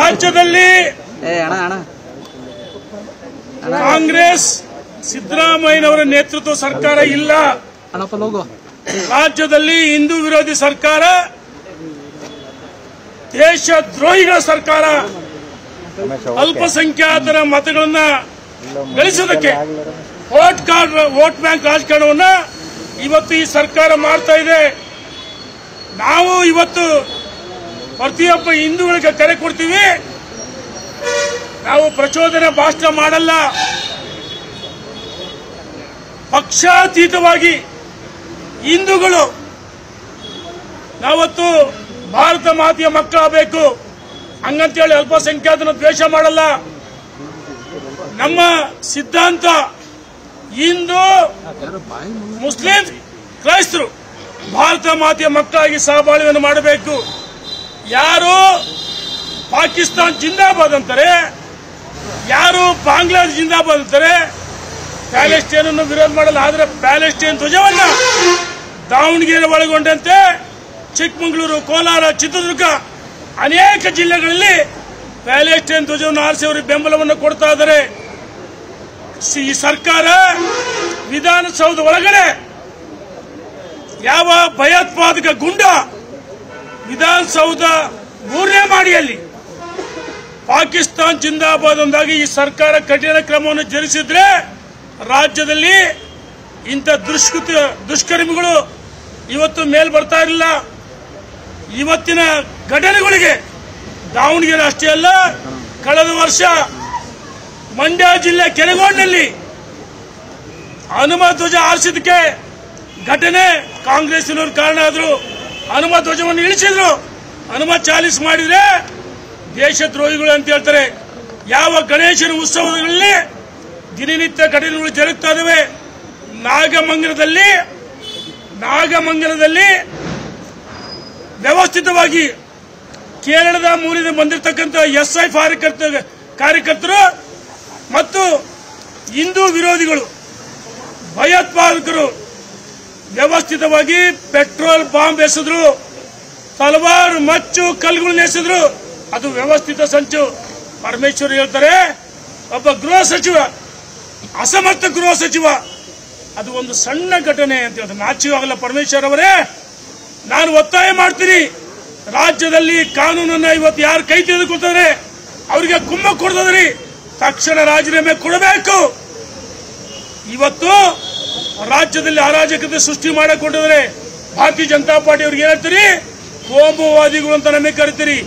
ರಾಜ್ಯದಲ್ಲಿ ಕಾಂಗ್ರೆಸ್ ಸಿದ್ದರಾಮಯ್ಯನವರ ನೇತೃತ್ವ ಸರ್ಕಾರ ಇಲ್ಲ. ರಾಜ್ಯದಲ್ಲಿ ಹಿಂದೂ ವಿರೋಧಿ ಸರ್ಕಾರ ದೇಶ ದ್ರೋಹಿಗಳ ಸರ್ಕಾರ ಅಲ್ಪಸಂಖ್ಯಾತರ ಮತಗಳನ್ನ ಗಳಿಸೋದಕ್ಕೆ ವೋಟ್ ಕಾರ್ಡ್ ವೋಟ್ ಬ್ಯಾಂಕ್ ರಾಜಕಾರಣವನ್ನ ಇವತ್ತು ಈ ಸರ್ಕಾರ ಮಾಡ್ತಾ ಇದೆ. ನಾವು ಇವತ್ತು ಪ್ರತಿಯೊಬ್ಬ ಹಿಂದೂಗಳಿಗೆ ಕರೆ ಕೊಡ್ತೀವಿ. ನಾವು ಪ್ರಚೋದನೆ ಭಾಷಣ ಮಾಡಲ್ಲ. ಪಕ್ಷಾತೀತವಾಗಿ ಹಿಂದೂಗಳು ನಾವತ್ತು ಭಾರತ ಮಾತೆಯ ಮಕ್ಕಳಾಗಬೇಕು. ಹಂಗಂತೇಳಿ ಅಲ್ಪಸಂಖ್ಯಾತನ ದ್ವೇಷ ಮಾಡಲ್ಲ. ನಮ್ಮ ಸಿದ್ಧಾಂತ ಹಿಂದೂ ಮುಸ್ಲಿಂ ಕ್ರೈಸ್ತರು ಭಾರತ ಮಾತೆಯ ಮಕ್ಕಳಾಗಿ ಸಹಬಾಳ್ವೆಯನ್ನು ಮಾಡಬೇಕು. ಯಾರು ಪಾಕಿಸ್ತಾನ್ ಜಿಂದಾಬಾದ್ ಅಂತಾರೆ, ಯಾರು ಬಾಂಗ್ಲಾದೇಶ್ ಜಿಂದಾಬಾದ್ ಅಂತಾರೆ ಪ್ಯಾಲೆಸ್ಟೈನ್ ಅನ್ನು ವಿರೋಧ ಮಾಡಲ್ಲ, ಆದರೆ ಪ್ಯಾಲೆಸ್ಟೈನ್ ಧ್ವಜವನ್ನ ದಾವಣಗೆರೆ ಒಳಗೊಂಡಂತೆ ಚಿಕ್ಕಮಗಳೂರು, ಕೋಲಾರ, ಚಿತ್ರದುರ್ಗ ಅನೇಕ ಜಿಲ್ಲೆಗಳಲ್ಲಿ ಪ್ಯಾಲೆಸ್ಟೈನ್ ಧ್ವಜವನ್ನು ಆರಿಸಿ ಅವರಿಗೆ ಬೆಂಬಲವನ್ನು ಕೊಡ್ತಾ ಇದ್ದಾರೆ. ಈ ಸರ್ಕಾರ ವಿಧಾನಸೌಧ ಒಳಗಡೆ ಯಾವ ಭಯೋತ್ಪಾದಕ ಗುಂಡ ವಿಧಾನಸೌಧ ಮೂರನೇ ಮಾಡಿಯಲ್ಲಿ ಪಾಕಿಸ್ತಾನ್ ಜಿಂದಾಬಾದ್ ಅಂದಾಗಿ ಈ ಸರ್ಕಾರ ಕಠಿಣ ಕ್ರಮವನ್ನು ಜರುಗಿಸಿದ್ರೆ ರಾಜ್ಯದಲ್ಲಿ ಇಂಥ ದುಷ್ಕೃತ ದುಷ್ಕರ್ಮಿಗಳು ಇವತ್ತು ಮೇಲ್ ಬರ್ತಾ ಇರಲಿಲ್ಲ. ಇವತ್ತಿನ ಘಟನೆಗಳಿಗೆ ದಾವಣಗೆರೆ ಅಷ್ಟೇ ಅಲ್ಲ, ಕಳೆದ ವರ್ಷ ಮಂಡ್ಯ ಜಿಲ್ಲೆ ಕೆರೆಗೋಡ್ನಲ್ಲಿ ಹನುಮ ಧ್ವಜ ಆರಿಸಿದಕ್ಕೆ ಘಟನೆ ಕಾಂಗ್ರೆಸ್ನವರು ಕಾರಣ ಆದ್ರು. ಹನುಮ ಧ್ವಜವನ್ನು ಇಳಿಸಿದ್ರು. ಹನುಮ ಚಾಲಿಸ್ ಮಾಡಿದ್ರೆ ದೇಶದ್ರೋಹಿಗಳು ಅಂತ ಹೇಳ್ತಾರೆ. ಯಾವ ಗಣೇಶನ ಉತ್ಸವಗಳಲ್ಲಿ ದಿನನಿತ್ಯ ಘಟನೆಗಳು ಜರುಗ್ತಾ ಇದಾವೆ ನಾಗಮಂಗಲದಲ್ಲಿ ನಾಗಮಂಗಲದಲ್ಲಿ ವ್ಯವಸ್ಥಿತವಾಗಿ ಕೇರಳದ ಮೂಲದಿಂದ ಬಂದಿರತಕ್ಕಂಥ ಎಸ್ಐ ಕಾರ್ಯಕರ್ತ, ಕಾರ್ಯಕರ್ತರು ಮತ್ತು ಹಿಂದೂ ವಿರೋಧಿಗಳು, ಭಯೋತ್ಪಾದಕರು ವ್ಯವಸ್ಥಿತವಾಗಿ ಪೆಟ್ರೋಲ್ ಬಾಂಬ್ ಎಸೆದ್ರು ಹಲವಾರು ಮಚ್ಚು ಕಲ್ಲುಗಳನ್ನ ಎಸೆದ್ರು, ಅದು ವ್ಯವಸ್ಥಿತ ಸಂಚು. ಪರಮೇಶ್ವರ್ ಹೇಳ್ತಾರೆ, ಒಬ್ಬ ಗೃಹ ಸಚಿವ, ಅಸಮರ್ಥ ಗೃಹ ಸಚಿವ, ಅದು ಒಂದು ಸಣ್ಣ ಘಟನೆ ಅಂತ ಹೇಳ್ತಾರೆ. ನಾಚಿವಾಗಲ್ಲ ಪರಮೇಶ್ವರ್ ಅವರೇ. ನಾನು ಒತ್ತಾಯ ಮಾಡ್ತೀನಿ, ರಾಜ್ಯದಲ್ಲಿ ಕಾನೂನನ್ನ ಇವತ್ತು ಯಾರು ಕೈ ತೆಗೆದುಕೊಳ್ತಾರೆ, ಅವರಿಗೆ ಕುಂಭ ಕೊಡ್ತದ್ರಿ ತಕ್ಷಣ ರಾಜೀನಾಮೆ ಕೊಡಬೇಕು. ಇವತ್ತು ರಾಜ್ಯದಲ್ಲಿ ಅರಾಜಕತೆ ಸೃಷ್ಟಿ ಮಾಡಿಕೊಂಡಿದ್ರೆ ಭಾರತೀಯ ಜನತಾ ಪಾರ್ಟಿ ಅವ್ರಿಗೆ ಹೇಳ್ತೀರಿ? ಕೋಮುವಾದಿಗಳು ಅಂತ ನಮಗೆ ಕರಿತೀರಿ.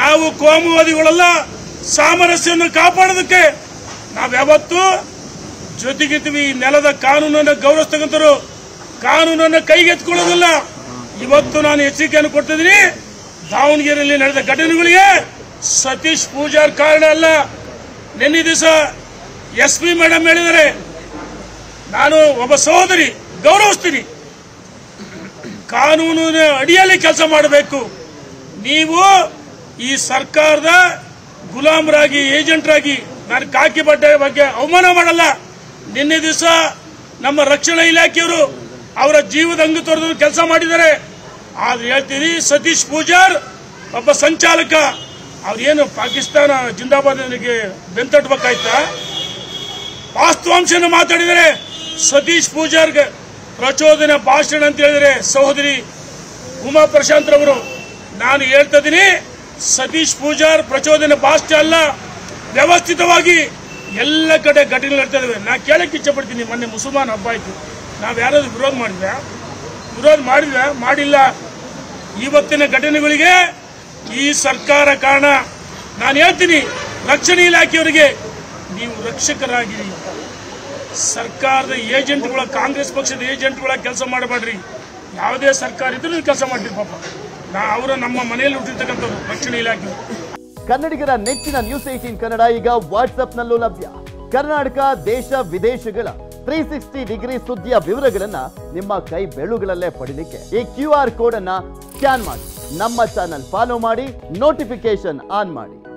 ನಾವು ಕೋಮುವಾದಿಗಳೆಲ್ಲ, ಸಾಮರಸ್ಯವನ್ನು ಕಾಪಾಡೋದಕ್ಕೆ ನಾವು ಯಾವತ್ತೂ ಜೊತೆಗಿದ್ವಿ ನೆಲದ ಕಾನೂನನ್ನು ಗೌರವಿಸ್ತಕ್ಕಂಥರು ಕಾನೂನನ್ನು ಕೈಗೆತ್ಕೊಳ್ಳೋದಿಲ್ಲ ಇವತ್ತು ನಾನು ಎಚ್ಚರಿಕೆಯನ್ನು ಕೊಡ್ತಿದ್ದೀನಿ ದಾವಣಗೆರೆಯಲ್ಲಿ ನಡೆದ ಘಟನೆಗಳಿಗೆ ಸತೀಶ್ ಪೂಜಾರ್ ಕಾರಣ ಅಲ್ಲ. ನಿನ್ನೆ ದಿವಸ ಎಸ್ ಪಿ ಮೇಡಮ್ ಹೇಳಿದ್ದಾರೆ. ನಾನು ಒಬ್ಬ ಸಹೋದರಿ, ಗೌರವಿಸ್ತೀನಿ. ಕಾನೂನಿನ ಅಡಿಯಲ್ಲಿ ಕೆಲಸ ಮಾಡಬೇಕು. ನೀವು ಈ ಸರ್ಕಾರದ ಗುಲಾಮರಾಗಿ, ಏಜೆಂಟ್ರಾಗಿ ನಾನು ಕಾಕಿ ಬಟ್ಟೆ ಬಗ್ಗೆ ಅವಮಾನ ಮಾಡಲ್ಲ. ನಿನ್ನೆ ದಿವಸ ನಮ್ಮ ರಕ್ಷಣಾ ಇಲಾಖೆಯವರು ಅವರ ಜೀವದ ಅಂಗ ತೊರೆದು ಕೆಲಸ ಮಾಡಿದ್ದಾರೆ. ಆದ್ರೆ ಹೇಳ್ತೀನಿ, ಸತೀಶ್ ಪೂಜಾರ್ ಒಬ್ಬ ಸಂಚಾಲಕ. ಅವ್ರೇನು ಪಾಕಿಸ್ತಾನ ಜಿಂದಾಬಾದ್ ಬೆಂತಟ್ಬೇಕಾಯ್ತಾ ವಾಸ್ತವಾಂಶನ ಮಾತಾಡಿದರೆ ಸತೀಶ್ ಪೂಜಾರ್ಗೆ ಪ್ರಚೋದನೆ ಭಾಷಣ ಅಂತ ಹೇಳಿದರೆ ಸಹೋದರಿ ಉಮಾ ಪ್ರಶಾಂತ್ ರವರು, ನಾನು ಹೇಳ್ತಾ ಇದ್ದೀನಿ, ಸತೀಶ್ ಪೂಜಾರ್ ಪ್ರಚೋದನೆ ಭಾಷಣ ಅಲ್ಲ, ವ್ಯವಸ್ಥಿತವಾಗಿ ಎಲ್ಲ ಕಡೆ ಘಟನೆ ನಡ್ತಾ ನಾನು ನಾ ಕೇಳಕ್ಕೆ ಇಚ್ಛಪಡ್ತೀನಿ, ಮೊನ್ನೆ ಮುಸಲ್ಮಾನ್ ಹಬ್ಬ ಆಯ್ತು. ನಾವು ಯಾರಾದ್ರೂ ವಿರೋಧ ಮಾಡಿದ್ವಿ? ವಿರೋಧ ಮಾಡಿದ್ವ? ಮಾಡಿಲ್ಲ. ಇವತ್ತಿನ ಘಟನೆಗಳಿಗೆ ಈ ಸರ್ಕಾರ ಕಾರಣ. ನಾನು ಹೇಳ್ತೀನಿ, ರಕ್ಷಣೆ ಇಲಾಖೆಯವರಿಗೆ ನೀವು ರಕ್ಷಕರಾಗಿರಿ. ಸರ್ಕಾರದ ಏಜೆಂಟ್ಗಳ, ಕಾಂಗ್ರೆಸ್ ಪಕ್ಷದ ಏಜೆಂಟ್ಗಳ ಕೆಲಸ ಮಾಡಬೇಡ್ರಿ. ಯಾವುದೇ ಸರ್ಕಾರ ಇದ್ರೂ ಕೆಲಸ ಮಾಡ್ರಿ ಪಾಪ. ನಾ ಅವರ ನಮ್ಮ ಮನೆಯಲ್ಲಿ ಹುಟ್ಟಿರ್ತಕ್ಕಂಥವ್ರು, ರಕ್ಷಣೆ ಇಲಾಖೆ. ಕನ್ನಡಿಗರ ನೆಚ್ಚಿನ ನ್ಯೂಸ್ ಏಟೀನ್ ಕನ್ನಡ ಈಗ ವಾಟ್ಸ್ಆಪ್ನಲ್ಲೂ ಲಭ್ಯ. ಕರ್ನಾಟಕ, ದೇಶ, ವಿದೇಶಗಳ ತ್ರೀ ಸಿಕ್ಸ್ಟಿ ಡಿಗ್ರಿ ಸುದ್ದಿಯ ವಿವರಗಳನ್ನ ನಿಮ್ಮ ಕೈ ಬೆಳುಗಳಲ್ಲೇ ಪಡಿಲಿಕ್ಕೆ ಈ ಕ್ಯೂ ಆರ್ ಕೋಡ್ ಅನ್ನ ಸ್ಕ್ಯಾನ್ ಮಾಡಿ. ನಮ್ಮ ಚಾನಲ್ ಫಾಲೋ ಮಾಡಿ ನೋಟಿಫಿಕೇಶನ್ ಆನ್ ಮಾಡಿ.